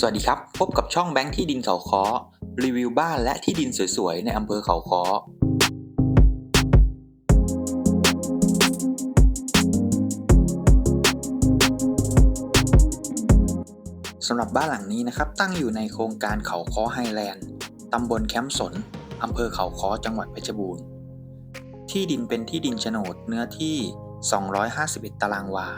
สวัสดีครับ พบกับช่องแบงค์ที่ดินเขาค้อรีวิวบ้านและที่ดินสวยๆ ในอำเภอเขาค้อสำหรับบ้านหลังนี้นะครับ ตั้งอยู่ในโครงการเขาค้อไฮแลนด์ตำบลแคมป์สนอำเภอเขาค้อจังหวัดเพชรบูรณ์ ที่ดินเป็นที่ดินโฉนดเนื้อที่ 251 ตารางวา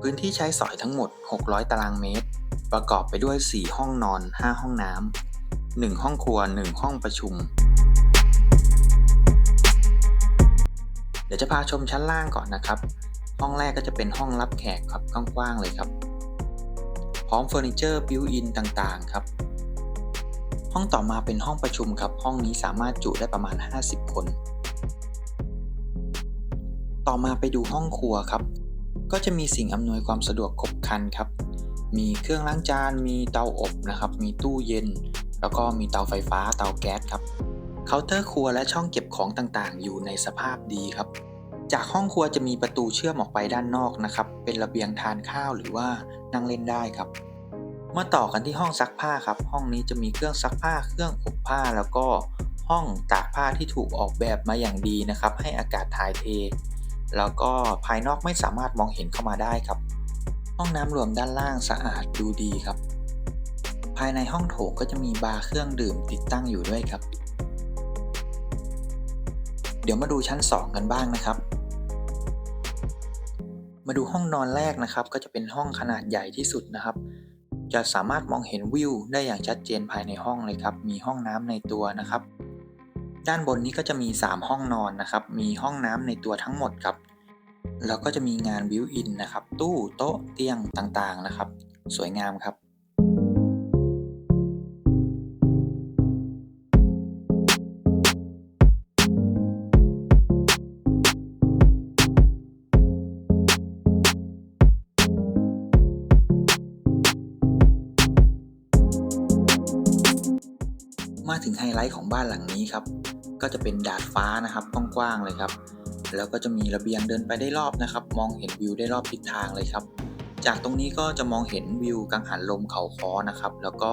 พื้นที่ใช้สอยทั้งหมด 600 ตารางเมตร ประกอบไปด้วย 4 ห้องนอน 5 ห้องน้ำ 1 ห้องครัว 1 ห้องประชุม เดี๋ยวจะพาชมชั้นล่างก่อนนะครับ ห้องแรกก็จะเป็นห้องรับแขกครับกว้างๆเลยครับ พร้อมเฟอร์นิเจอร์บิวอินต่างๆครับ ห้องต่อมาเป็นห้องประชุมครับ ห้องนี้สามารถจุได้ประมาณ 50 คน ต่อมาไปดูห้องครัวครับ ก็จะมีสิ่งอำนวยความสะดวกครบครันครับ มีเครื่องล้างจาน มีเตาอบนะครับ มีตู้เย็น แล้วก็มีเตาไฟฟ้า เตาแก๊สครับ เคาน์เตอร์ครัวและช่องเก็บของต่างๆ อยู่ในสภาพดีครับ จากห้องครัวจะมีประตูเชื่อมออกไปด้านนอกนะครับ เป็นระเบียงทานข้าวหรือว่านั่งเล่นได้ครับมาต่อกันที่ห้องซักผ้าครับ ห้องนี้จะมีเครื่องซักผ้า เครื่องอบผ้า แล้วก็ห้องตากผ้าที่ถูกออกแบบมาอย่างดีนะครับ ให้อากาศถ่ายเท แล้วก็ภายนอกไม่สามารถมองเห็นเข้ามาได้ครับ ห้องน้ำรวมด้านล่างสะอาดดูดีครับ ภายในห้องโถงก็จะมีบาร์เครื่องดื่มติดตั้งอยู่ด้วยครับ เดี๋ยวมาดูชั้น 2 กันบ้างนะครับ มาดูห้องนอนแรกนะครับ ก็จะเป็นห้องขนาดใหญ่ที่สุดนะครับ จะสามารถมองเห็นวิวได้อย่างชัดเจนภายในห้องเลยครับ มีห้องน้ำในตัวนะครับ ด้านบนนี้ก็จะมี 3 ห้องนอนนะครับ มีห้องน้ำในตัวทั้งหมดครับ แล้วก็จะมีงานบิวอินนะครับ ตู้โต๊ะเตียงต่างๆนะครับ สวยงามครับมาถึงไฮไลท์ของบ้านหลังนี้ครับ ก็จะเป็นดาดฟ้านะครับกว้างๆเลยครับ แล้วก็จะมีระเบียงเดินไปได้รอบนะครับ มองเห็นวิวได้รอบทิศทางเลยครับ จากตรงนี้ก็จะมองเห็นวิวกังหันลมเขาคอนะครับ แล้วก็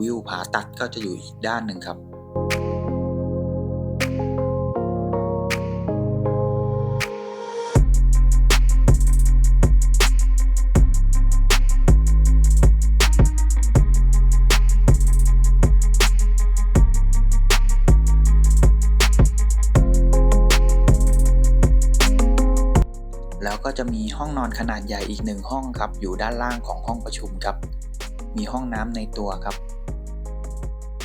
วิวผาตัดก็จะอยู่อีกด้านหนึ่งครับ ก็จะมีห้องนอนขนาดใหญ่อีกหนึ่งห้องครับ อยู่ด้านล่างของห้องประชุมครับ มีห้องน้ำในตัวครับ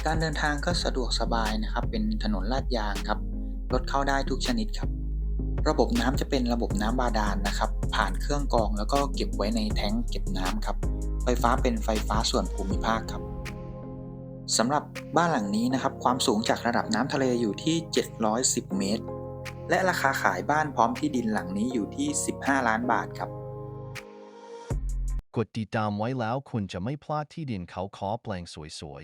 การเดินทางก็สะดวกสบายนะครับ เป็นถนนลาดยางครับ รถเข้าได้ทุกชนิดครับ ระบบน้ำจะเป็นระบบน้ำบาดาลนนะครับ ผ่านเครื่องกรองแล้วก็เก็บไว้ในแท้งเก็บน้ำครับ ไฟฟ้าเป็นไฟฟ้าส่วนภูมิภาคครับสำหรับบ้านหลังนี้นะครับ ความสูงจากระดับน้ำทะเลอยู่ที่ 710 เมตร และราคาขายบ้านพร้อมที่ดินหลังนี้อยู่ที่ 15 ล้านบาทครับ กดติดตามไว้แล้วคุณจะไม่พลาดที่ดินเขาคอแปลงสวย